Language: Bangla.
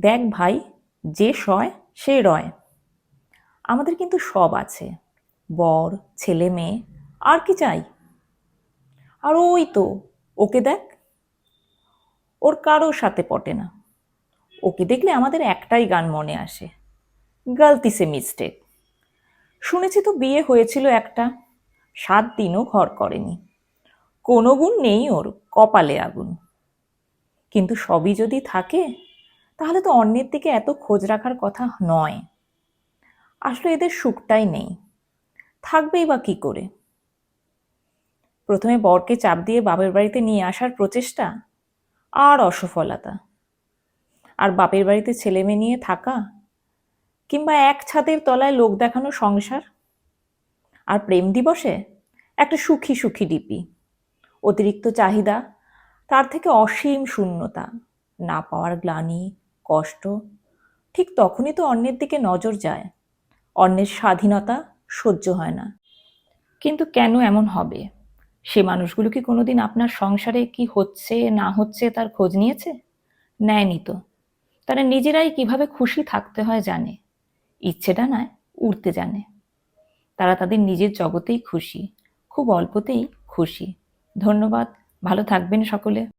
দেখ ভাই, যে সয়, সে রয়। আমাদের কিন্তু সব আছে। বর, ছেলে, মেয়ে, আর কি চাই? আর ওই তো, ওকে দেখ। ওর কারোর সাথে পটে না। ওকে দেখলে আমাদের একটাই গান মনে আসে। গালতি সে মিস্টেক শুনেছি তো বিয়ে হয়েছিল একটা। সাত দিনও ঘর করেনি। কোনো গুণ নেই ওর কপালে আগুন। কিন্তু সবই যদি থাকে তাহলে তো অন্যের দিকে এত খোঁজ রাখার কথা নয়। আসলে এদের সুখটাই নেই। থাকবেই বা কি করে? প্রথমে বরকে চাপ দিয়ে বাপের বাড়িতে নিয়ে আসার প্রচেষ্টা আর অসফলতা। আর বাপের বাড়িতে ছেলে মেয়ে নিয়ে থাকা কিংবা এক ছাদের তলায় লোক দেখানো সংসার আর প্রেম দিবসে একটা সুখী সুখী ডিপি। অতিরিক্ত চাহিদা, তার থেকে অসীম শূন্যতা, না পাওয়ার গ্লানি কষ্ট, ঠিক তখনই তো অন্যের দিকে নজর যায়। অন্যের স্বাধীনতা সহ্য হয় না। কিন্তু কেন এমন হবে? সে মানুষগুলো কি কোনোদিন আপনার সংসারে কি হচ্ছে, না হচ্ছে তার খোঁজ নিয়েছে? নেয়নি তো। তারা নিজেরাই কীভাবে খুশি থাকতে হয় জানে। ইচ্ছেটা নয়, উড়তে জানে। তারা তাদের নিজের জগতেই খুশি, খুব অল্পতেই খুশি। ধন্যবাদ, ভালো থাকবেন সকলে।